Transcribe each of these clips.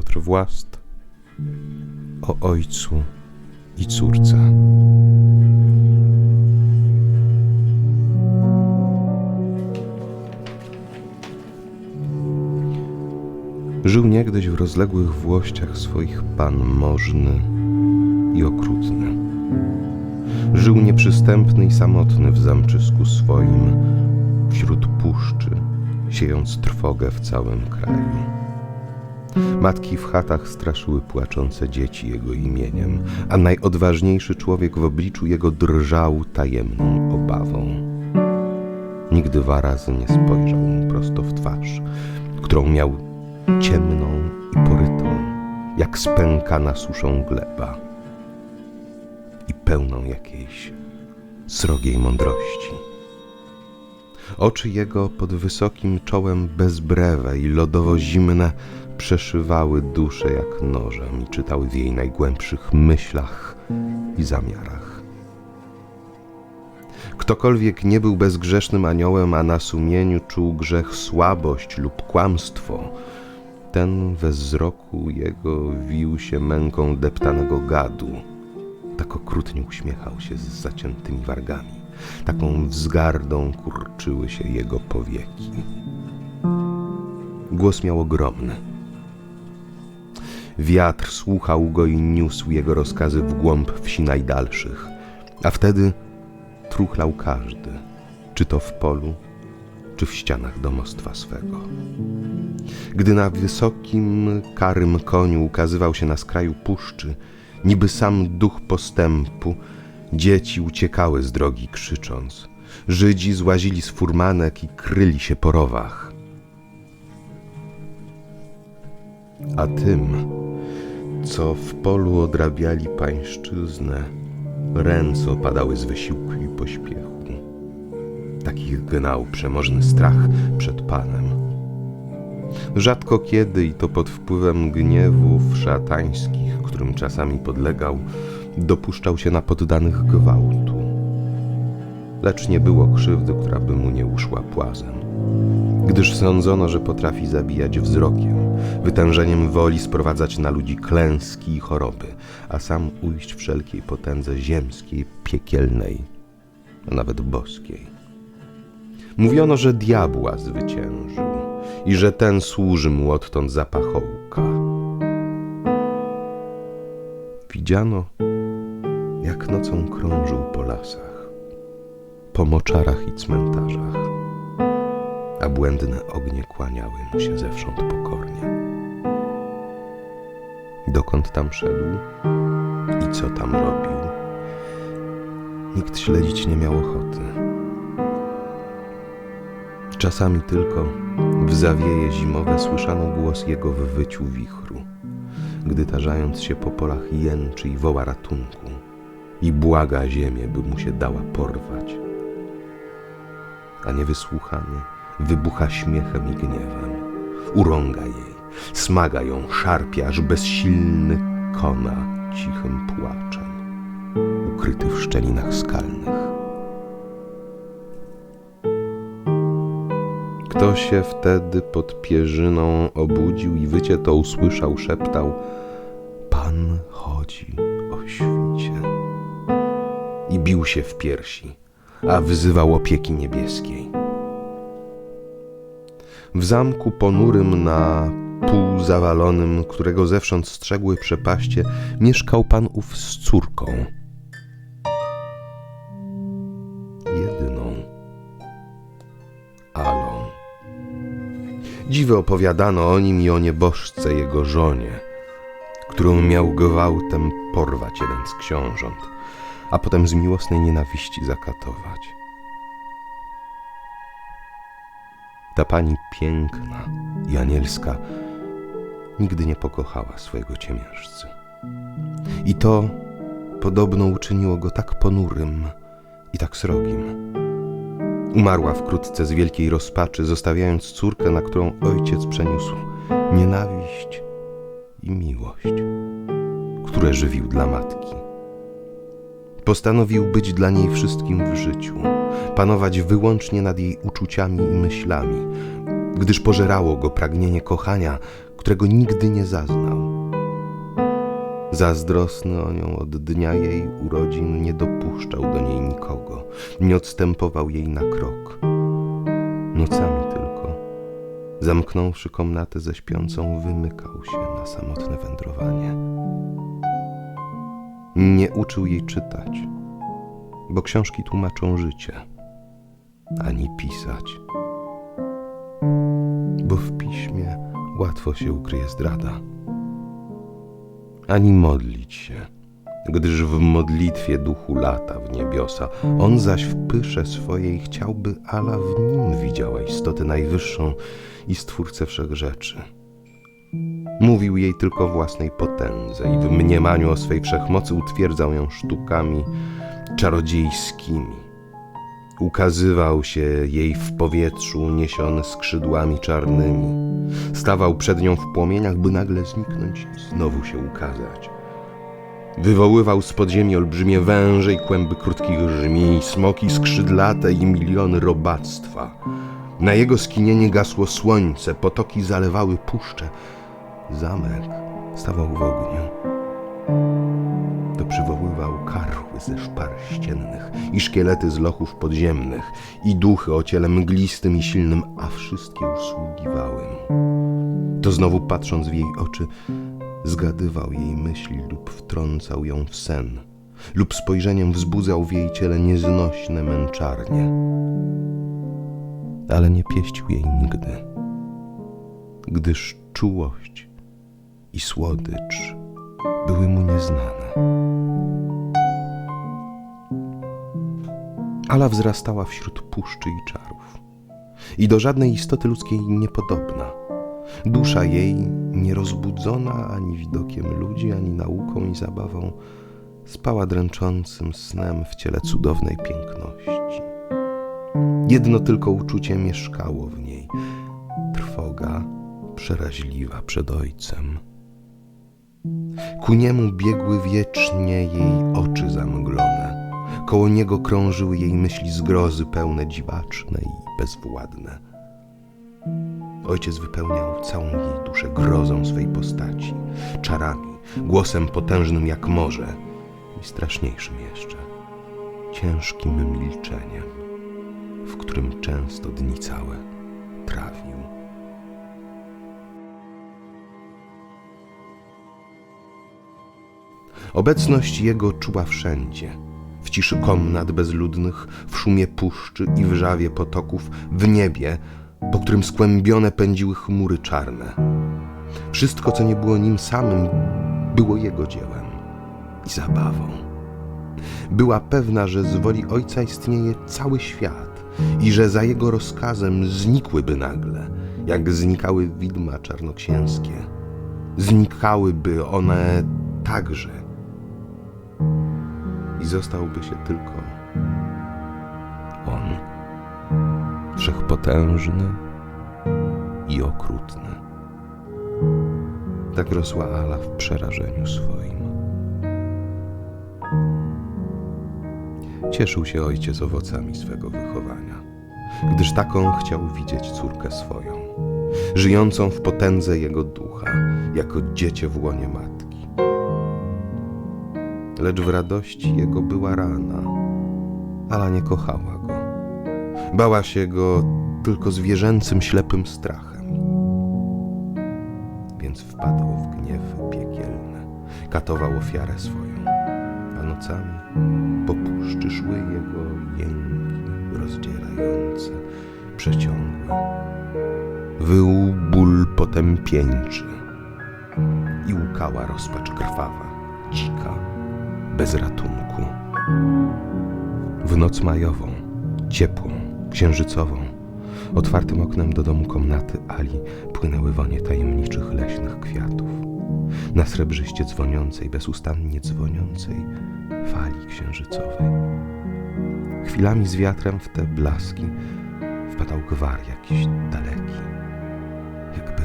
Piotr Włast o ojcu i córce. Żył niegdyś w rozległych włościach swoich pan możny i okrutny. Żył nieprzystępny i samotny w zamczysku swoim, wśród puszczy, siejąc trwogę w całym kraju. Matki w chatach straszyły płaczące dzieci jego imieniem, a najodważniejszy człowiek w obliczu jego drżał tajemną obawą. Nigdy warazy nie spojrzał mu prosto w twarz, którą miał ciemną i porytą, jak spękana suszą gleba i pełną jakiejś srogiej mądrości. Oczy jego pod wysokim czołem bezbrewe i lodowo-zimne przeszywały duszę jak nożem i czytały w jej najgłębszych myślach i zamiarach. Ktokolwiek nie był bezgrzesznym aniołem, a na sumieniu czuł grzech słabość lub kłamstwo, ten we wzroku jego wił się męką deptanego gadu. Tak okrutnie uśmiechał się z zaciętymi wargami. Taką wzgardą kurczyły się jego powieki. Głos miał ogromny. Wiatr słuchał go i niósł jego rozkazy w głąb wsi najdalszych, a wtedy truchlał każdy, czy to w polu, czy w ścianach domostwa swego. Gdy na wysokim, karym koniu ukazywał się na skraju puszczy, niby sam duch postępu, dzieci uciekały z drogi krzycząc. Żydzi złazili z furmanek i kryli się po rowach. A tym, co w polu odrabiali pańszczyznę, ręce opadały z wysiłku i pośpiechu. Takich gnał przemożny strach przed Panem. Rzadko kiedy i to pod wpływem gniewów szatańskich, którym czasami podlegał, dopuszczał się na poddanych gwałtu. Lecz nie było krzywdy, która by mu nie uszła płazem, gdyż sądzono, że potrafi zabijać wzrokiem, wytężeniem woli sprowadzać na ludzi klęski i choroby, a sam ujść wszelkiej potędze ziemskiej, piekielnej, a nawet boskiej. Mówiono, że diabła zwyciężył i że ten służy mu odtąd za pachołka. Widziano, jak nocą krążył po lasach, po moczarach i cmentarzach, a błędne ognie kłaniały mu się zewsząd pokornie. Dokąd tam szedł i co tam robił, nikt śledzić nie miał ochoty. Czasami tylko w zawieje zimowe słyszano głos jego w wyciu wichru, gdy tarzając się po polach jęczy i woła ratunku i błaga ziemię, by mu się dała porwać. A niewysłuchany wybucha śmiechem i gniewem, urąga jej, smaga ją, szarpie, aż bezsilny kona cichym płaczem, ukryty w szczelinach skalnych. Kto się wtedy pod pierzyną obudził i wycie to usłyszał, szeptał: Pan chodzi o świcie. I bił się w piersi, a wzywał opieki niebieskiej. W zamku ponurym na pół zawalonym, którego zewsząd strzegły przepaście, mieszkał pan ów z córką. Jedyną. Alą. Dziwy opowiadano o nim i o nieboszce jego żonie, którą miał gwałtem porwać jeden z książąt, a potem z miłosnej nienawiści zakatować. Ta pani piękna i anielska nigdy nie pokochała swojego ciemiężcy. I to podobno uczyniło go tak ponurym i tak srogim. Umarła wkrótce z wielkiej rozpaczy, zostawiając córkę, na którą ojciec przeniósł nienawiść i miłość, które żywił dla matki. Postanowił być dla niej wszystkim w życiu, panować wyłącznie nad jej uczuciami i myślami, gdyż pożerało go pragnienie kochania, którego nigdy nie zaznał. Zazdrosny o nią od dnia jej urodzin nie dopuszczał do niej nikogo, nie odstępował jej na krok. Nocami tylko, zamknąwszy komnatę ze śpiącą, wymykał się na samotne wędrowanie. Nie uczył jej czytać, bo książki tłumaczą życie, ani pisać, bo w piśmie łatwo się ukryje zdrada ani modlić się, gdyż w modlitwie duchu lata w niebiosa. On zaś w pysze swojej chciałby, ala w nim widziała istotę najwyższą i stwórcę wszech rzeczy. Mówił jej tylko o własnej potędze i w mniemaniu o swej wszechmocy utwierdzał ją sztukami czarodziejskimi. Ukazywał się jej w powietrzu niesiony skrzydłami czarnymi. Stawał przed nią w płomieniach, by nagle zniknąć i znowu się ukazać. Wywoływał z podziemi olbrzymie węże i kłęby krótkich żmij, smoki skrzydlate i miliony robactwa. Na jego skinienie gasło słońce, potoki zalewały puszcze. Zamek stawał w ogniu. To przywoływał karły ze szpar ściennych i szkielety z lochów podziemnych i duchy o ciele mglistym i silnym, a wszystkie usługiwały mu. To znowu patrząc w jej oczy, zgadywał jej myśli lub wtrącał ją w sen, lub spojrzeniem wzbudzał w jej ciele nieznośne męczarnie. Ale nie pieścił jej nigdy, gdyż czułość i słodycz były mu nieznane. Ala wzrastała wśród puszczy i czarów i do żadnej istoty ludzkiej niepodobna. Dusza jej, nierozbudzona ani widokiem ludzi, ani nauką i zabawą, spała dręczącym snem w ciele cudownej piękności. Jedno tylko uczucie mieszkało w niej trwoga przeraźliwa przed ojcem. Ku niemu biegły wiecznie jej oczy zamglone. Koło niego krążyły jej myśli zgrozy pełne dziwaczne i bezwładne. Ojciec wypełniał całą jej duszę grozą swej postaci, czarami, głosem potężnym jak morze i straszniejszym jeszcze, ciężkim milczeniem, w którym często dni całe trawił. Obecność jego czuła wszędzie. W ciszy komnat bezludnych, w szumie puszczy i wrzawie potoków, w niebie, po którym skłębione pędziły chmury czarne. Wszystko, co nie było nim samym, było jego dziełem i zabawą. Była pewna, że z woli ojca istnieje cały świat i że za jego rozkazem znikłyby nagle, jak znikały widma czarnoksięskie. Znikałyby one także zostałby się tylko on, wszechpotężny i okrutny. Tak rosła Ala w przerażeniu swoim. Cieszył się ojciec owocami swego wychowania, gdyż taką chciał widzieć córkę swoją, żyjącą w potędze jego ducha, jako dziecię w łonie matki lecz w radości jego była rana. Ala nie kochała go. Bała się go tylko zwierzęcym, ślepym strachem. Więc wpadł w gniew piekielny, katował ofiarę swoją, a nocami po puszczy szły jego jęki rozdzierające, przeciągłe. Wył ból potępieńczy i łkała rozpacz krwawa, dzika bez ratunku. W noc majową, ciepłą, księżycową, otwartym oknem do domu komnaty Ali płynęły wonie tajemniczych leśnych kwiatów. Na srebrzyście dzwoniącej, bezustannie dzwoniącej fali księżycowej. Chwilami z wiatrem w te blaski wpadał gwar jakiś daleki, jakby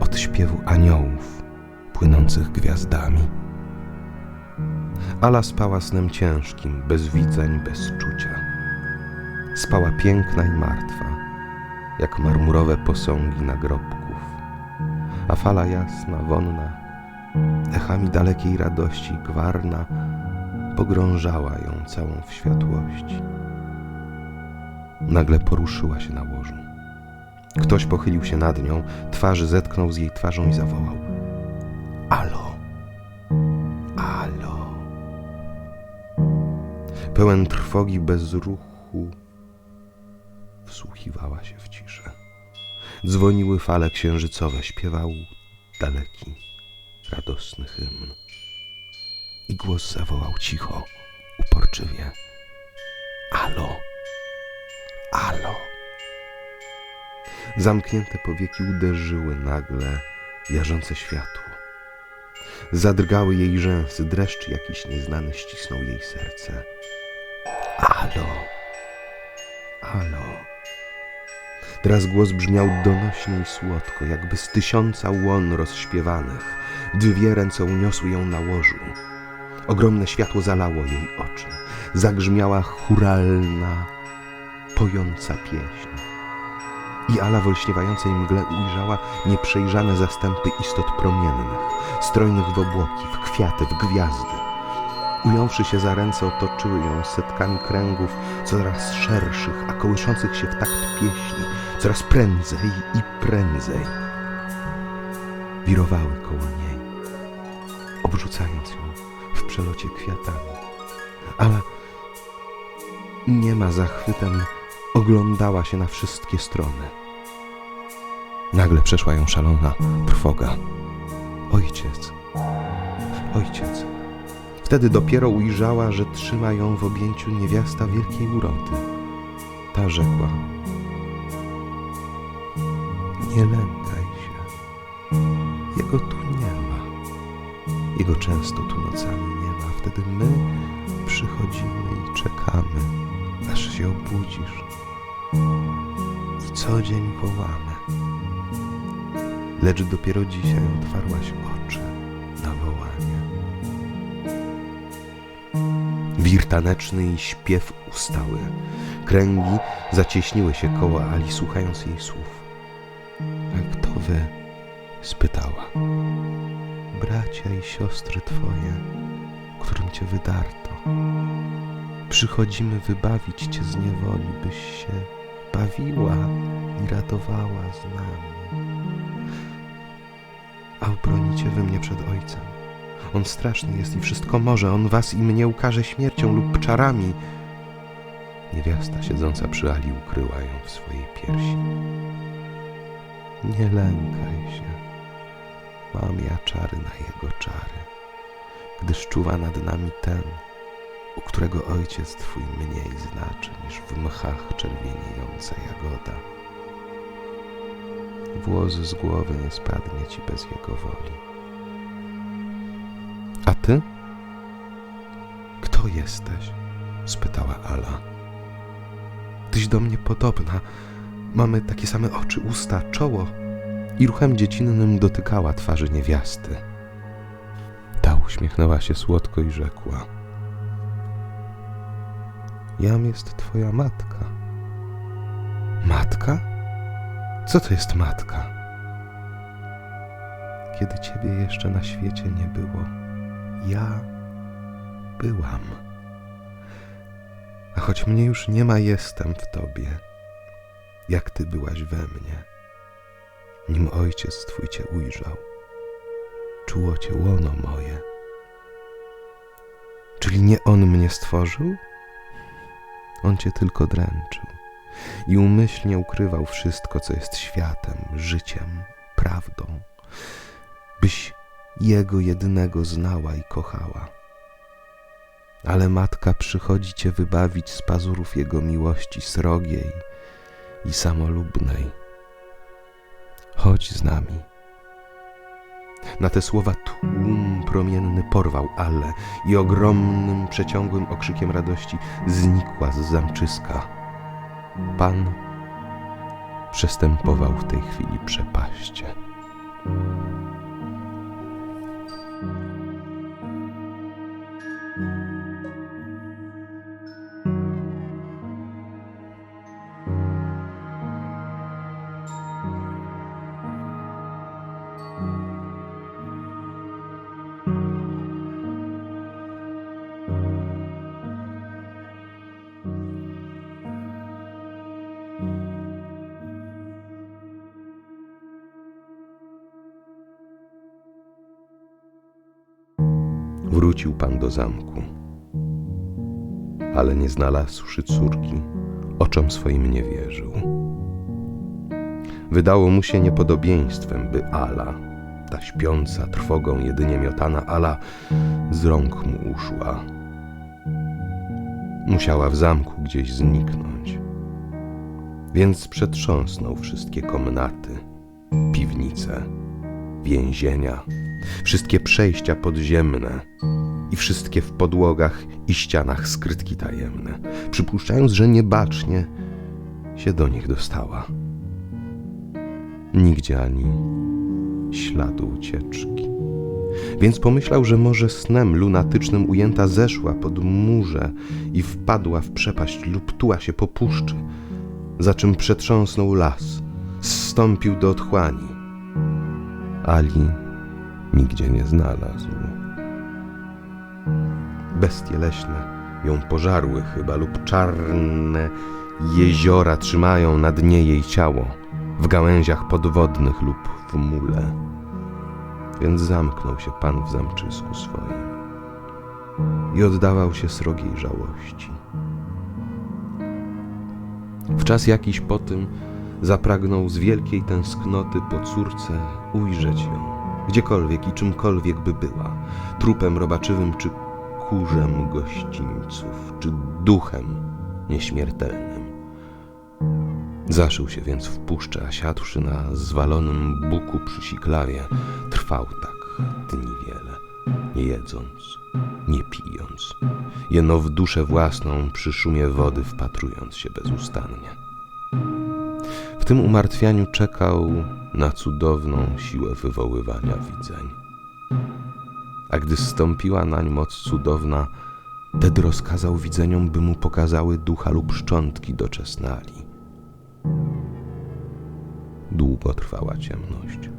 od śpiewu aniołów płynących gwiazdami. Ala spała snem ciężkim, bez widzeń, bez czucia. Spała piękna i martwa, jak marmurowe posągi nagrobków, a fala jasna, wonna, echami dalekiej radości gwarna pogrążała ją całą w światłości. Nagle poruszyła się na łożu. Ktoś pochylił się nad nią, twarzy zetknął z jej twarzą i zawołał: Alo! Pełen trwogi bez ruchu wsłuchiwała się w ciszę. Dzwoniły fale księżycowe, śpiewał daleki, radosny hymn. I głos zawołał cicho, uporczywie: Alo! Alo! Zamknięte powieki uderzyły nagle jarzące światło. Zadrgały jej rzęsy, dreszcz jakiś nieznany ścisnął jej serce. Alo! Alo! Teraz głos brzmiał donośnie i słodko, jakby z tysiąca łon rozśpiewanych. Dwie ręce uniosły ją na łożu. Ogromne światło zalało jej oczy. Zagrzmiała churalna, pojąca pieśń. I Ala w olśniewającej mgle ujrzała nieprzejrzane zastępy istot promiennych, strojnych w obłoki, w kwiaty, w gwiazdy. Ująwszy się za ręce, otoczyły ją setkami kręgów coraz szerszych, a kołyszących się w takt pieśni, coraz prędzej i prędzej. Wirowały koło niej, obrzucając ją w przelocie kwiatami. Ale niema zachwytem oglądała się na wszystkie strony. Nagle przeszła ją szalona trwoga. Ojciec, ojciec. Wtedy dopiero ujrzała, że trzyma ją w objęciu niewiasta wielkiej urody. Ta rzekła: Nie lękaj się. Jego tu nie ma. Jego często tu nocami nie ma. Wtedy my przychodzimy i czekamy, aż się obudzisz. I co dzień wołamy. Lecz dopiero dzisiaj otwarłaś oczy Wir taneczny i śpiew ustały. Kręgi zacieśniły się koło Ali, słuchając jej słów. A kto wy? spytała. Bracia i siostry twoje, którym cię wydarto. Przychodzimy wybawić cię z niewoli, byś się bawiła i radowała z nami. A obronicie wy mnie przed ojcem. On straszny jest i wszystko może. On was i mnie ukaże śmiercią lub czarami. Niewiasta siedząca przy Ali ukryła ją w swojej piersi. Nie lękaj się. Mam ja czary na jego czary, gdyż czuwa nad nami ten, u którego ojciec twój mniej znaczy niż w mchach czerwieniejąca jagoda. Włos z głowy nie spadnie ci bez jego woli. Ty? Kto jesteś? spytała Ala. Tyś do mnie podobna. Mamy takie same oczy, usta, czoło. I ruchem dziecinnym dotykała twarzy niewiasty. Ta uśmiechnęła się słodko i rzekła: Jam jest twoja matka. Matka? Co to jest matka? Kiedy ciebie jeszcze na świecie nie było, ja byłam. A choć mnie już nie ma, jestem w tobie, jak ty byłaś we mnie. Nim ojciec twój cię ujrzał, czuło cię łono moje. Czyli nie on mnie stworzył? On cię tylko dręczył i umyślnie ukrywał wszystko, co jest światem, życiem, prawdą, byś jego jedynego znała i kochała. Ale matka przychodzi cię wybawić z pazurów jego miłości srogiej i samolubnej. Chodź z nami. Na te słowa tłum promienny porwał Ale i ogromnym, przeciągłym okrzykiem radości znikła z zamczyska. Pan przestępował w tej chwili przepaście. Wrócił pan do zamku. Ale nie znalazłszy córki, oczom swoim nie wierzył. Wydało mu się niepodobieństwem, by Ala, ta śpiąca, trwogą jedynie miotana Ala, z rąk mu uszła. Musiała w zamku gdzieś zniknąć. Więc przetrząsnął wszystkie komnaty, piwnice, więzienia, wszystkie przejścia podziemne i wszystkie w podłogach i ścianach skrytki tajemne, przypuszczając, że niebacznie się do nich dostała. Nigdzie ani śladu ucieczki. Więc pomyślał, że może snem lunatycznym ujęta zeszła pod murze i wpadła w przepaść lub tuła się po puszczy, za czym przetrząsnął las, zstąpił do otchłani. Ali nigdzie nie znalazł. Bestie leśne ją pożarły chyba lub czarne jeziora trzymają na dnie jej ciało, w gałęziach podwodnych lub w mule. Więc zamknął się pan w zamczysku swoim i oddawał się srogiej żałości. W czas jakiś po tym zapragnął z wielkiej tęsknoty po córce ujrzeć ją, gdziekolwiek i czymkolwiek by była, trupem robaczywym czy kurzem gościńców, czy duchem nieśmiertelnym. Zaszył się więc w puszczy, a siadłszy na zwalonym buku przy siklawie, trwał tak dni wiele, nie jedząc, nie pijąc, jeno w duszę własną przy szumie wody wpatrując się bezustannie. W tym umartwianiu czekał na cudowną siłę wywoływania widzeń. A gdy zstąpiła nań moc cudowna, wtedy rozkazał widzeniom, by mu pokazały ducha lub szczątki doczesnali. Długo trwała ciemność.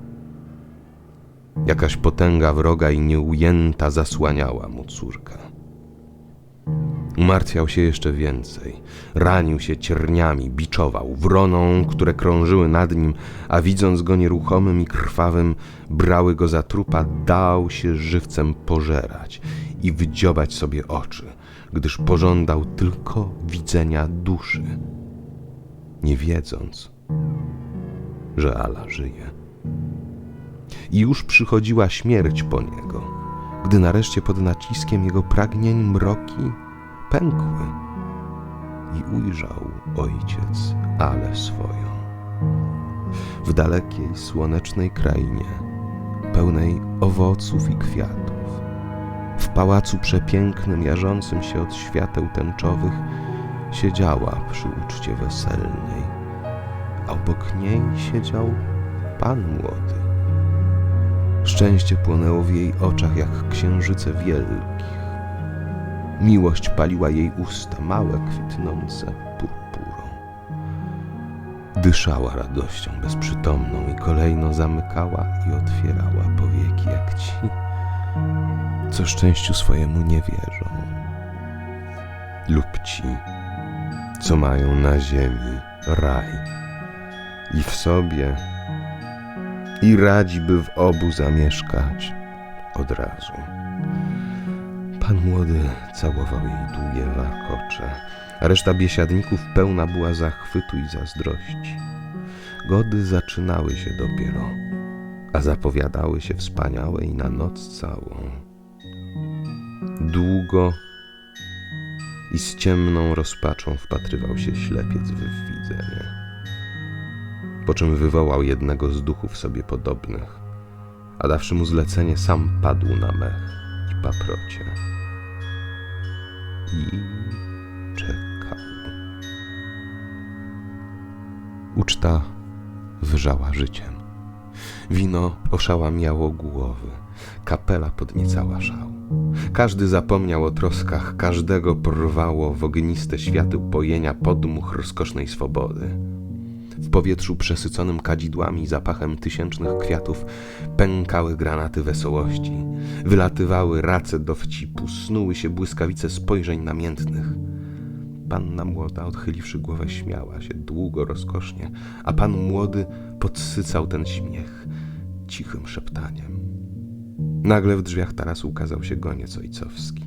Jakaś potęga wroga i nieujęta zasłaniała mu córkę. Umartwiał się jeszcze więcej. Ranił się cierniami, biczował, wroną, które krążyły nad nim, a widząc go nieruchomym i krwawym, brały go za trupa, dał się żywcem pożerać i wydziobać sobie oczy, gdyż pożądał tylko widzenia duszy, nie wiedząc, że Ala żyje. I już przychodziła śmierć po niego, gdy nareszcie pod naciskiem jego pragnień mroki pękły i ujrzał ojciec Ale swoją. W dalekiej, słonecznej krainie, pełnej owoców i kwiatów, w pałacu przepięknym, jarzącym się od świateł tęczowych, siedziała przy uczcie weselnej, a obok niej siedział pan młody. Szczęście płonęło w jej oczach jak księżyce wielkich. Miłość paliła jej usta, małe, kwitnące purpurą. Dyszała radością bezprzytomną i kolejno zamykała i otwierała powieki jak ci, co szczęściu swojemu nie wierzą. Lub ci, co mają na ziemi raj i w sobie i radzi, by w obu zamieszkać od razu. Pan młody całował jej długie warkocze, a reszta biesiadników pełna była zachwytu i zazdrości. Gody zaczynały się dopiero, a zapowiadały się wspaniałe i na noc całą. Długo i z ciemną rozpaczą wpatrywał się ślepiec w widzenie po czym wywołał jednego z duchów sobie podobnych, a dawszy mu zlecenie, sam padł na mech i paprocie. I czekał. Uczta wrzała życiem. Wino oszałamiało głowy, kapela podniecała szał. Każdy zapomniał o troskach, każdego porwało w ogniste światy pojenia podmuch rozkosznej swobody. W powietrzu przesyconym kadzidłami i zapachem tysięcznych kwiatów pękały granaty wesołości, wylatywały race dowcipu, snuły się błyskawice spojrzeń namiętnych. Panna młoda, odchyliwszy głowę, śmiała się długo, rozkosznie, a pan młody podsycał ten śmiech cichym szeptaniem. Nagle w drzwiach tarasu ukazał się goniec ojcowski.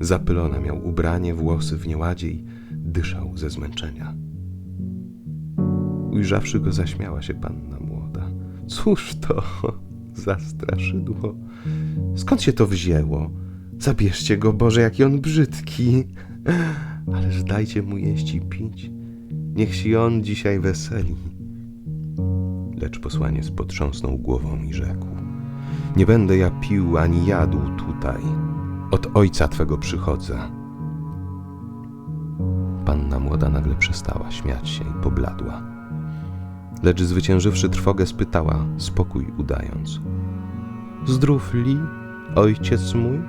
Zapylone miał ubranie, włosy w nieładzie i dyszał ze zmęczenia. Ujrzawszy go, zaśmiała się panna młoda. Cóż to za straszydło? Skąd się to wzięło? Zabierzcie go, Boże, jaki on brzydki. Ależ dajcie mu jeść i pić. Niech się on dzisiaj weseli. Lecz posłaniec potrząsnął głową i rzekł: Nie będę ja pił ani jadł tutaj. Od ojca twego przychodzę. Panna młoda nagle przestała śmiać się i pobladła. Lecz zwyciężywszy trwogę, spytała, spokój udając: Zdrów li, ojciec mój?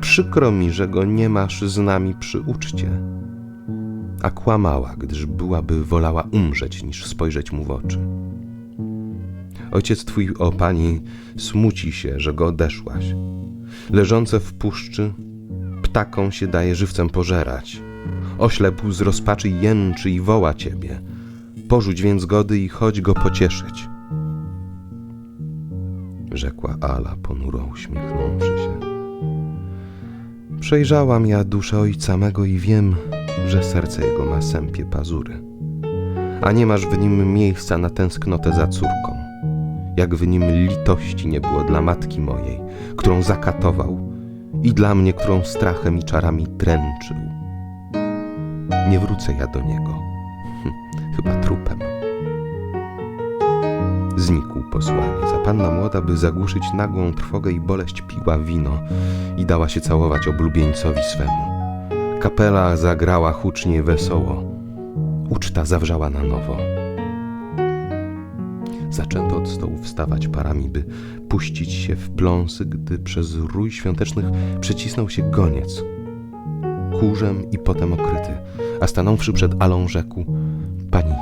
Przykro mi, że go nie masz z nami przy uczcie. A kłamała, gdyż byłaby wolała umrzeć, niż spojrzeć mu w oczy. Ojciec twój, o pani, smuci się, że go odeszłaś. Leżące w puszczy, ptakom się daje żywcem pożerać. Oślepł z rozpaczy jęczy i woła ciebie. Porzuć więc gody i chodź go pocieszyć. Rzekła Ala, ponuro uśmiechnąwszy się. Przejrzałam ja duszę ojca mego i wiem, że serce jego ma sępie pazury. A nie masz w nim miejsca na tęsknotę za córką. Jak w nim litości nie było dla matki mojej, którą zakatował, i dla mnie, którą strachem i czarami dręczył. Nie wrócę ja do niego. Chyba trupem. Znikł posłaniec, a panna młoda, by zagłuszyć nagłą trwogę i boleść, piła wino i dała się całować oblubieńcowi swemu. Kapela zagrała hucznie wesoło. Uczta zawrzała na nowo. Zaczęto od stołu wstawać parami, by puścić się w pląsy, gdy przez rój świątecznych przecisnął się goniec. Kurzem i potem okryty, a stanąwszy przed Alą rzekł Pani,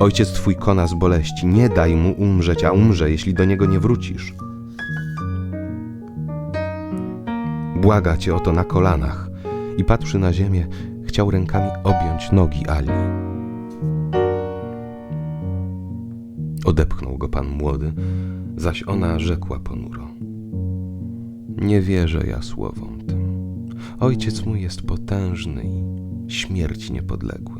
ojciec twój kona z boleści, nie daj mu umrzeć, a umrze, jeśli do niego nie wrócisz. Błaga cię o to na kolanach i patrzy na ziemię, chciał rękami objąć nogi Ali. Odepchnął go pan młody, zaś ona rzekła ponuro. Nie wierzę ja słowom tym. Ojciec mój jest potężny i śmierci niepodległy.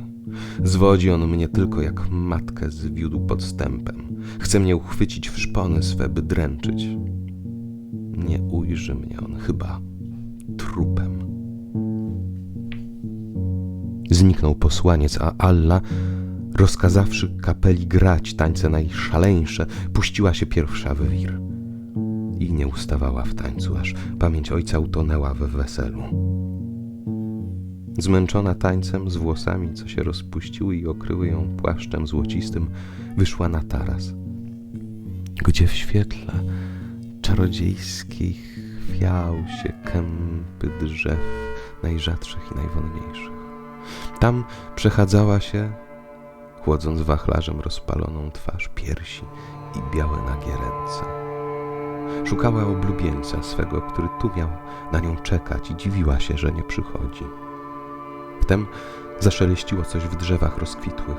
Zwodzi on mnie tylko jak matkę zwiódł podstępem. Chce mnie uchwycić w szpony swe, by dręczyć. Nie ujrzy mnie on chyba trupem. Zniknął posłaniec, a Alla, rozkazawszy kapeli grać tańce najszaleńsze, puściła się pierwsza w wir. I nie ustawała w tańcu, aż pamięć ojca utonęła we weselu. Zmęczona tańcem, z włosami, co się rozpuściły i okryły ją płaszczem złocistym, wyszła na taras, gdzie w świetle czarodziejskich chwiał się kępy drzew najrzadszych i najwonniejszych. Tam przechadzała się, chłodząc wachlarzem rozpaloną twarz piersi i białe nagie ręce. Szukała oblubieńca swego, który tu miał na nią czekać i dziwiła się, że nie przychodzi. Wtem zaszeleściło coś w drzewach rozkwitłych.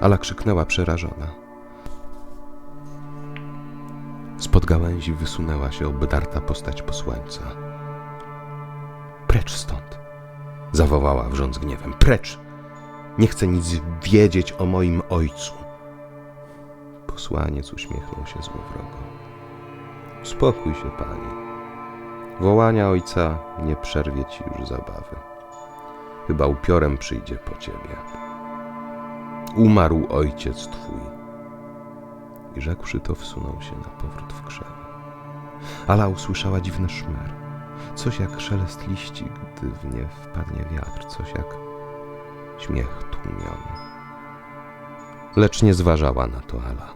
Ala krzyknęła przerażona. Spod gałęzi wysunęła się obdarta postać posłańca. Precz stąd! zawołała wrząc gniewem. Precz! Nie chcę nic wiedzieć o moim ojcu. Posłaniec uśmiechnął się złowrogo. Spokój się, pani. Wołania ojca nie przerwie ci już zabawy. Chyba upiorem przyjdzie po ciebie. Umarł ojciec twój. I rzekłszy to, wsunął się na powrót w krzewy. Ala usłyszała dziwny szmer. Coś jak szelest liści, gdy w nie wpadnie wiatr. Coś jak śmiech tłumiony. Lecz nie zważała na to Ala.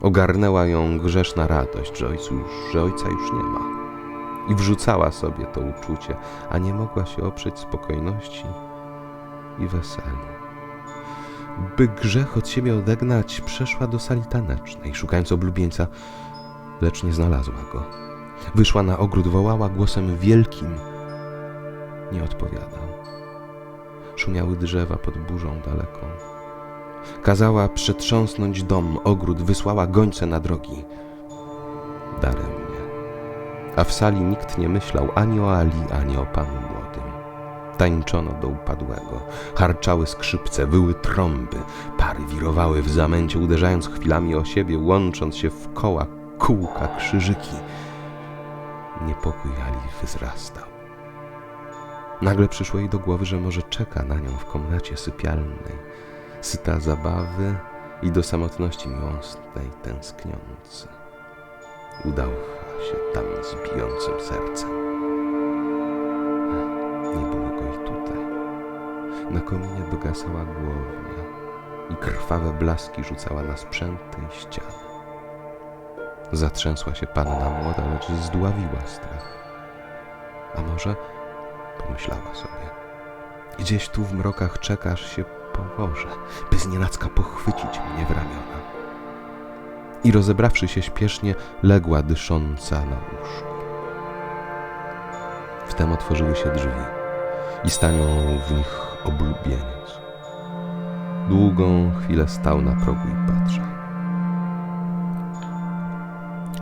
Ogarnęła ją grzeszna radość, że, ojcu już, że ojca już nie ma. I wrzucała sobie to uczucie, a nie mogła się oprzeć spokojności i weselu. By grzech od siebie odegnać, przeszła do sali tanecznej, szukając oblubieńca, lecz nie znalazła go. Wyszła na ogród, wołała głosem wielkim. Nie odpowiadał. Szumiały drzewa pod burzą daleką. Kazała przetrząsnąć dom, ogród, wysłała gońce na drogi. daremnie. A w sali nikt nie myślał ani o Ali, ani o panu młodym. Tańczono do upadłego, harczały skrzypce, wyły trąby, pary wirowały w zamęcie, uderzając chwilami o siebie, łącząc się w koła, kółka, krzyżyki. Niepokój Ali wzrastał. Nagle przyszło jej do głowy, że może czeka na nią w komnacie sypialnej, syta zabawy i do samotności miłosnej tęskniący. Udała się tam z bijącym sercem. Nie było go i tutaj. Na kominie dogasała głownia i krwawe blaski rzucała na sprzęty i ściany. Zatrzęsła się panna młoda, lecz zdławiła strach. A może, pomyślała sobie, gdzieś tu w mrokach czekasz się położę, by znienacka pochwycić mnie w ramiona. I rozebrawszy się śpiesznie, legła dysząca na łóżku. Wtem otworzyły się drzwi i stanął w nich oblubieniec. Długą chwilę stał na progu i patrzał.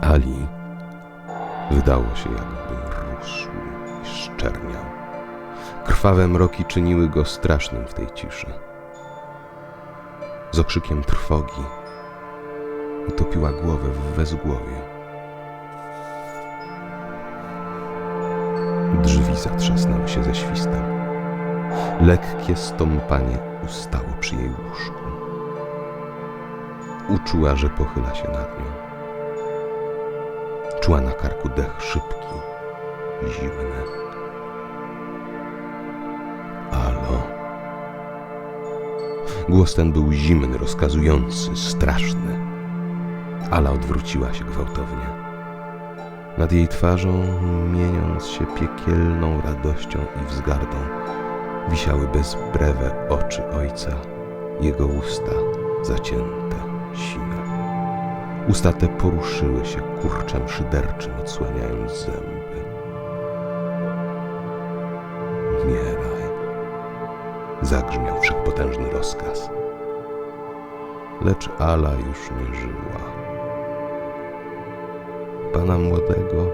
Ali wydało się, jakby rósł i szczerniał. Krwawe mroki czyniły go strasznym w tej ciszy. Z okrzykiem trwogi utopiła głowę w wezgłowie. Drzwi zatrzasnęły się ze świstem. Lekkie stąpanie ustało przy jej łóżku. Uczuła, że pochyla się nad nią. Czuła na karku dech szybki, zimny. Alo. Głos ten był zimny, rozkazujący, straszny. Ala odwróciła się gwałtownie. Nad jej twarzą, mieniąc się piekielną radością i wzgardą, wisiały bezbrewe oczy ojca, jego usta zacięte, sine. Usta te poruszyły się kurczem szyderczym, odsłaniając zęby. Umieraj, zagrzmiał wszechpotężny rozkaz. Lecz Ala już nie żyła. Pana młodego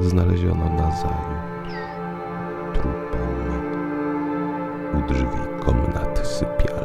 znaleziono nazajutrz trupem u drzwi komnaty sypialnej.